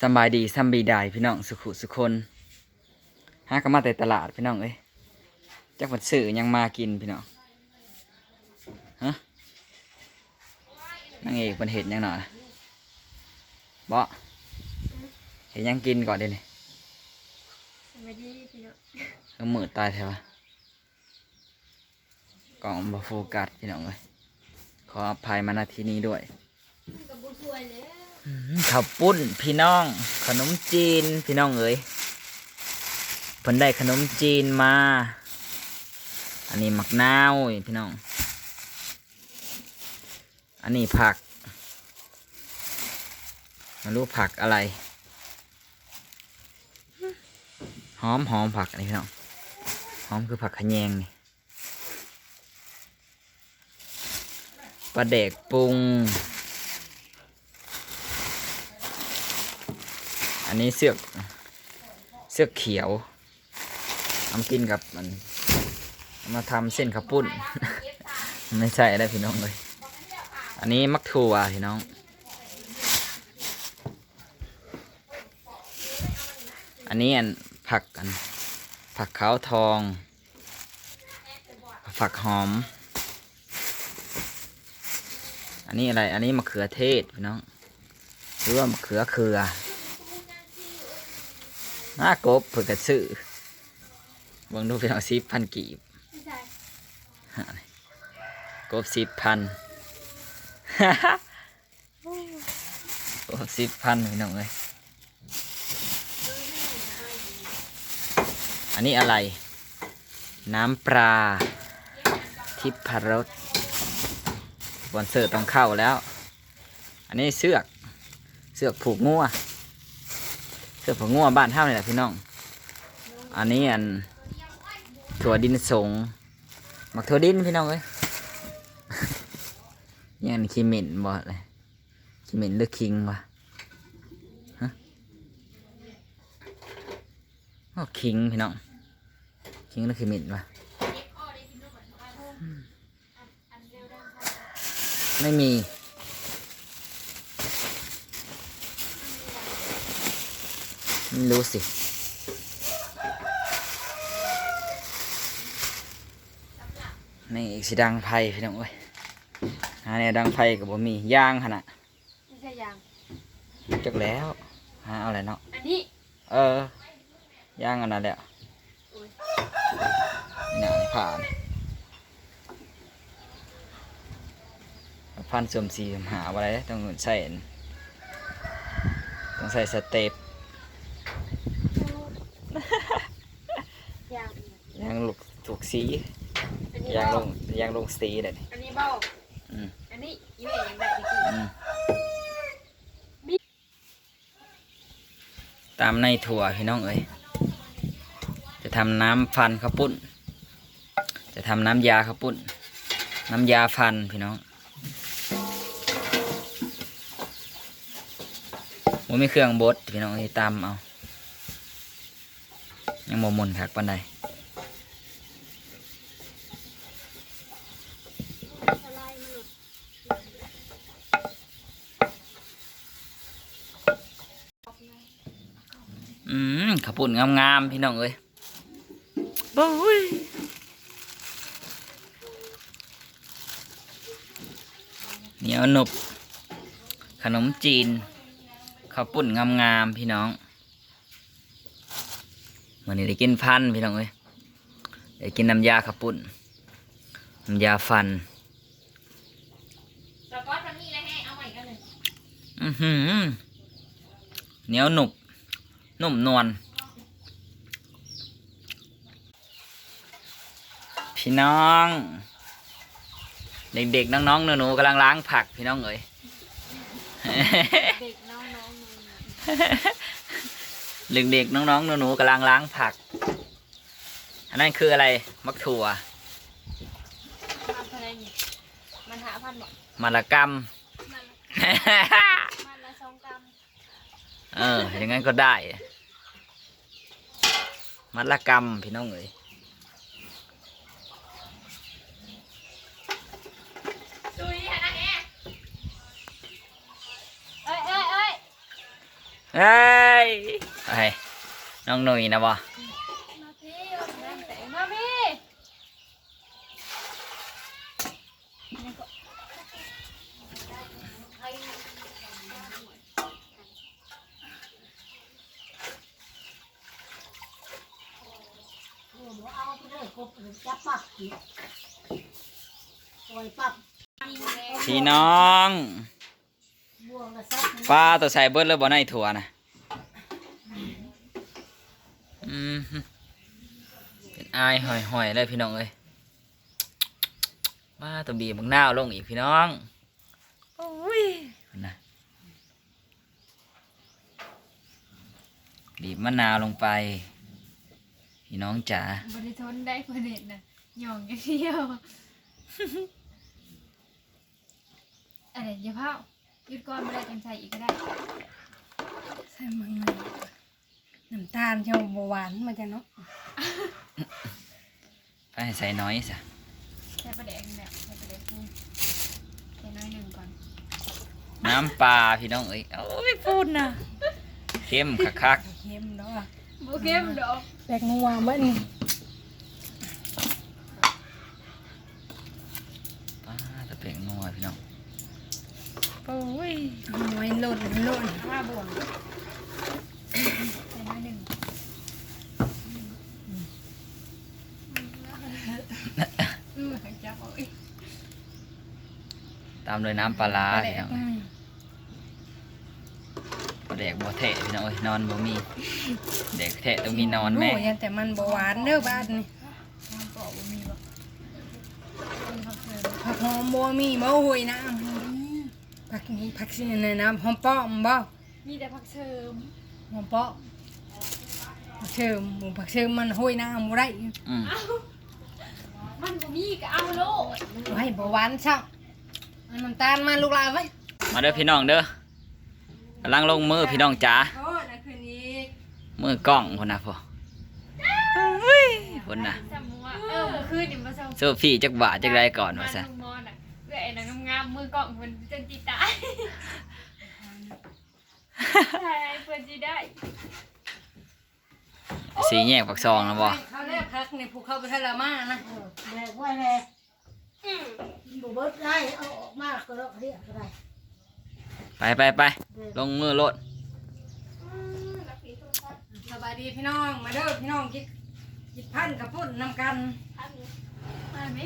สำบายดีสำบีได้พี่น้องสุขุสุคนหาก็มาแต่ตลาดพี่น้องเอ้ยจักมันซื้อหยังมากินพี่น้องฮะนางเอกมันเห็นยังหน่อยบ่เห็นยังกินก่อนเดี๋ยวนี้สวัสดีพี่น้องก็มืดตายแถวะกล่องบ่โฟกัสพี่น้องเอ้ยขออภัยมาณที่นี้ด้วยกับบุช่วยเลยอืม ข้าวปุ้นพี่น้อง ขนมจีนพี่น้องเอ้ยเพิ่นได้ขนมจีนมา อันนี้มักนาวพี่น้อง อันนี้ผักไม่รู้ผักอะไร หอมหอมผักอันนี้พี่น้อง หอมคือผักขะแยงนี่ปลาเด็กปรุง นนี้เสือกเสือกเขียวทำกินกับมันมาทำเส้นข้าวปุ้น ไม่ใช่ได้พี่น้องเลย อันนี้มักถั่วพี่น้อง อันนี้อันผักอันผักขาวทอง ผักหอม อันนี้อะไร อันนี้มะเขือเทศพี่น้อง หรือว่ามะเขือเขือ หน้ากบเผื่อกระซื้อเบิ่งดูพี่น้องสิบพันกีบไม่ใช่กบสิบพันกบสิบพันพี่น้องเลยอันนี้อะไร น้ำปลาทิพรสบอนเสิร์ตต้องเข้าแล้ว อันนี้เสือก เสือกผูกงัว เสือกผูกงัวบ้านเท่านี่แหละพี่น้อง อันนี้อันถั่วดินสงหมักถั่วดินพี่น้องเอ้ยยังขี้เมนบ่เลยขี้เมนหรือคิงวะฮะโอ้คิงพี่น้องคิงหรือขี้เมนวะไม่มี ไม่รู้สิ นี่อีกสิดังไพ่พี่น้องเอ้ยหาเนี่ยดังไพ่กับบ่มีย่างขนาดไม่ใช่ยางจักแล้วหาเอาอะไรเนาะ อันนี้ เออย่างอันนั้นแหละนี่นะนี่ผ่านพันสวมสีสวมหาอะไรต้องใส่อันต้องใส่สเต็ป ยางยางลูกถูกสีอันนี้ยางลเบ้างยางลงสีเลยนี่อันนี้เบ้าอืมอันนี้ยี่ห้อยังได้ดีกี่อืมตามในถั่วพี่น้องเอ้ยจะทำน้ำฟันข้าวปุ้น จะทำน้ำยาข้าวปุ้น น้ำยาฟันพี่น้องมันมีเครื่องบดพี่น้องเอ้ยตามเอา ยังโมมุนคักปันใดสไลด์มันหลุดอืมข้าวปุ้นงามๆพี่น้องเอ้ยบุ้ยเหนียวหนุบขนมจีนข้าวปุ้นงามๆพี่น้อง วันนี้ได้กินพันธุ์พี่น้องเอ้ยได้กินน้ำยาข้าวปุ้นน้ำยาฟันสก๊อตมันนี่แล้วให้เอาใหม่กันเลยอือหือเหนียวหนุบนุ่มนวลพี่น้อง เด็กๆน้องๆหนูๆกำลังล้างผักพี่น้องเอ๋ยเด็กน้องน้อง เด็กๆน้องๆหนูๆกำลังล้างผัก อันนั้นคืออะไรมักถั่วมันอะไรนี่มันหาพันบอกมะละกมันมันละสองกรัมำเอออย่างนั้นก็ได้มะละกำพี่น้องเอ๋ยดุยฮะนะแกเอ้ยเอ้ ยไอ้น้องหนุ่ยนะบ่มาพี่เอาน้ำแต่งมาพี่นี่ก็เอาไปเลยกบจับปักอีกปล่อยปักยิงแรงพี่น้องปลาตัวใส่เบิดแล้วบ่ในถั่วนะอืมฮึ เป็นอายหอยๆเลยพี่น้องเอ้ยมาตัวบีบบังนาวลงอีกพี่น้องโอ้ยนะบีบมะนาวลงไป พี่น้องจ๋าบริทนได้คนเห็นนะหย่องอย่างเดียวอะไรอย่าเผาหยุดก่อนไม่ได้จังใจอีกก็ได้ ใส่มังนาว น้ำตาลเจ้าบหวานมาจ้ะเนาะไปให้ใส่น้อยซะใส่ประเด็นแหละใส่ประเด็นปูใส่น้อยหนึ่งก่อนน้ำปลาพี่น้องเอ้ยโอ้ยพูดนะเข้มคักเค็มเนาะโอเข้มดอกแปลกนัวเบิ้ลๆปลาตะเพียงนัวพี่น้องโอ้ยน้อยหล่นหล่นห้าบวงใส่น้อยหนึ่งอืมจับเอาอีก ตามด้วยน้ำปลาร้าแปลพี่กน้องอืมปลาแดกบัวเทะพี่น้องเอ้ยนอนบ่มีเด็กเทะต้องมีนอนแม่โยันแต่มันบหวานเด้อบ้านนี่น้ำเปล่าบ่มีบ่มีผักเสริมผักหอมบ่มีบ่หุยนะผักผักสิเนี่ยนะหอมป้อมบ่มีแต่ผักเสริมหอมป้อมผักเชิมหมูผักเชิมมันหุยน้ำบ่ได้อืม มันบ่มีก็เอาโลดไว้บ่หวานช่างเอาน้ำตาลมาลูกหลานไว้มาเด้อพี่น้องเด้อกำลังลงมือพี่น้องจ๋าโอ้นั่นคืนนี้มือกล้องคนนะพ่อเฮ้ยคนนะสมมุติว่าเออเมื่อคืนนี่มาส่งโซฟี่จักบาทจักไรก่อนว่าซะมมอนอะเพื่อไอ้นางงามๆมือกล่องเพิ่นจนจิตตายถ่ายให้เพิ่นสิได้ สีแยกปักซองนะบ่เขาแรกพักในภูเขาไปทะเลมานะแบกไว้เลยบุเบิดได้เอาออกมาก็แล้วเรียกก็ได้ไปไปไปลงมือโลดสบายดีพี่น้องมาเด้อพี่น้องกินกินพันกับพุ่นนำกันมาไหม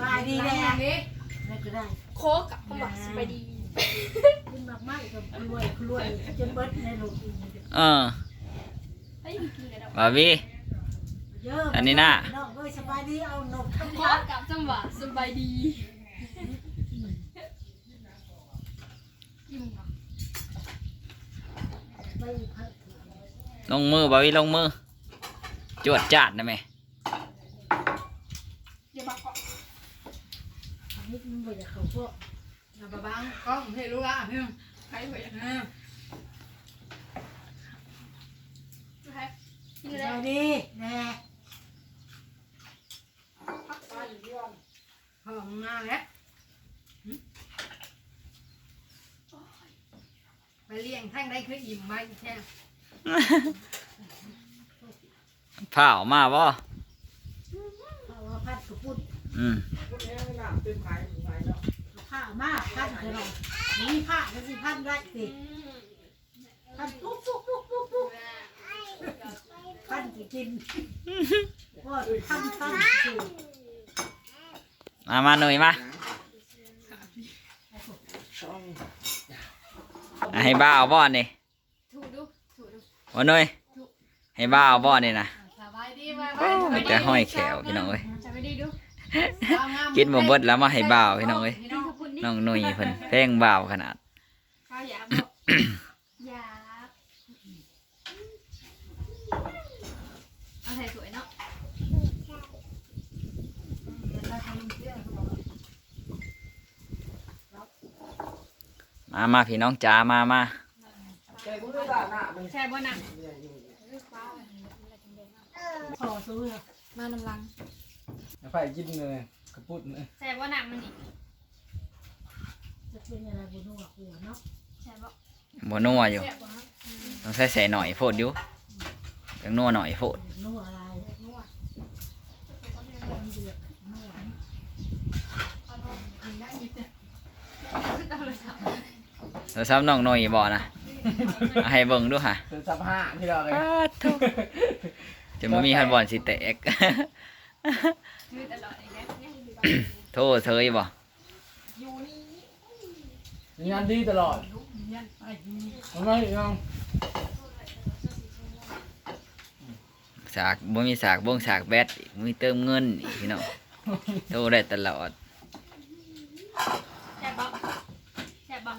บายดีแน่นี่นี่ก็ได้โคกกับผมบอกสบายดี ขึ้นมากมากกับรวยรวยจนเบิดในลูกเออเฮ้ยกินกันดอกบาบี้เยอะอันนี้น่ะน้องเอ้ยสบายดีเอานมโคกกับจังหวะสบายดียิ้มเหรอไปพักลงมือบาบี้ลงมือจวดจาดนะแม่เดี๋ยวบอกก่อนนิดนึงไปจากเขาพวก นะบะบังกล้องให้ลูกอะพี่น้องใครเหยอ่าใครกินสเลยบายดีแน่หอมมาแล้วหึไปเลี้ยงทั้งได้คืออิ่มไว้แช่เผามาบ่เอาว่าพัดกระปุ้นอืมเอา ผ้ามาพัดจะลองนี่ผ้าก็สิพัดได้สิพัดปุ๊บปุ๊บปุ๊บปุ๊บปุ๊บพัดจะกินก็ทำทำสูตรมามาหน่อยมาอะให้บ้าเอาบ่อนี่ถูดูถูดูว่าหน่อยให้บ้าเอาบ่อนี่นะสบายดีมาโอ้มีแต่ห้อยแขวพี่น้องเอ้ยสบายดีดูกินบ่เบิดแล้วมาให้บ่าวพี่น้องเอ้ยกิ นข้าวปุ้นนี่น้องหนุ่ยเพิ่นแพงบ่าวขนาดข้าวหยาบบอกหยาบเอาใส่สวยเนาะมามาพี่น้องจ๋ามามาแช่บ่หนังพอซื้อมาน้ำลังไฟกินเลยกระปุ้นเลยแช่บ่หนังมันอีกจะ เป็นอะไรบนหัวหัวเนาะใช่ปะบ่นัวอยู่ แซ่บปะอืมต้องใส่ใส่หน่อยโพดอยู่ยังนัวหน่อยโพดนัวอะไรนวดความเดือดนัวเอาลงกินได้ยิบเนี่ยเอาเลยค่ะแล้วซ้ำน้องหน่อยบ่นะเอาให้เบิ่งดูค่ะเป็นสับห้าที่เราเลยจะบ่มีฮันบอลสิแตกชื่อตลอดเลยนะเนี่ยอยู่บ้านโทษเซยบ่อยู่นี่ มีงานดีตลอดลูกเยันไอ้นี่ทำไมยังสากบ่มีสากบ่งสากแบตอีกมีเติมเงินอีกพี่น้องโทรได้ตลอดแซ่บบังแซ่บบัง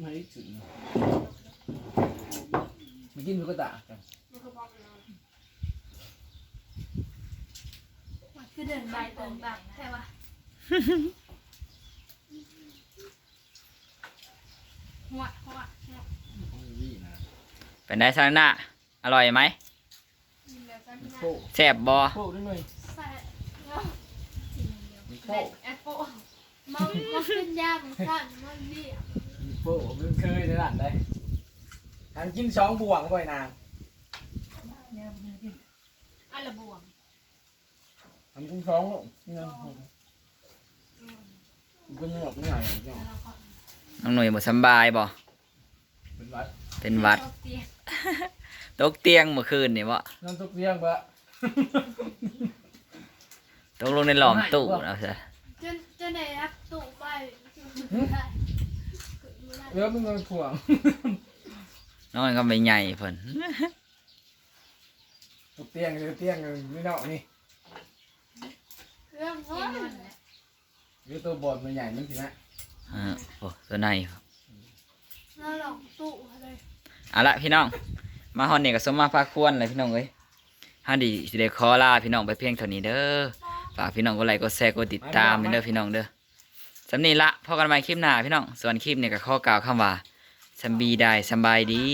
ไม่ได้ถึงมากินตุ๊กตาจังมันคือบอกเลยมันคือเดินไปเดินบังใช่ปะ หัวหัวหัวนี่นะเป็นได้ซางหน้าอร่อยไหมกินแล้วก็กินโป้แซ่บบ่โป้ด้วยหน่อยใส่เนาะกินอย่างเดียวมีเด็โป้ดแอปเปิ้ลมันมันเป็นยากมันสั่นมันเบี้ยมีโป้มันเคยในร้านได้ทานกินสองบ่วงบ่อยนางเนี่ยมันกินอะไรบวมทำกินสองลูกนี่นะมันเป็นแบบนี้ไงเนี่ย น้องหน่วยบ่สำบายบ่เป็นวัดเป็นหวัดเตียงตกเตียงเมื่อคืนนี่บ่น้ำทุกเรื่องปะตกลงในหลอมตู้เอาซะจนจนไหนครับตุ่มไปได้เออมันเงินถ่วงน้องก็ไม่ใหญ่เพิ่นทุกเตียงทุกเตียงนี่เนาะนี่เรื่องเงินหรือตัวบอดมันใหญ่มันสินะ อ่าโอ้ตัวในเราลองตุ่มเลยเอาละพี่น้อง มาฮอนนี่ก็สมมาพาควรเลยพี่น้องเอ้ยฮาดีสิได้ขอลาพี่น้องไปเพียงเท่านี้เด้อฝากพี่น้องกดไลค์กดแชร์กดติดตามเด้อพี่น้องเด้อสำนี้ละพอกันใหม่คลิปหน้าพี่น้องส่วนคลิปเนี่ยก็ข้อกล่าวคำว่าสำบีได้สำบายดี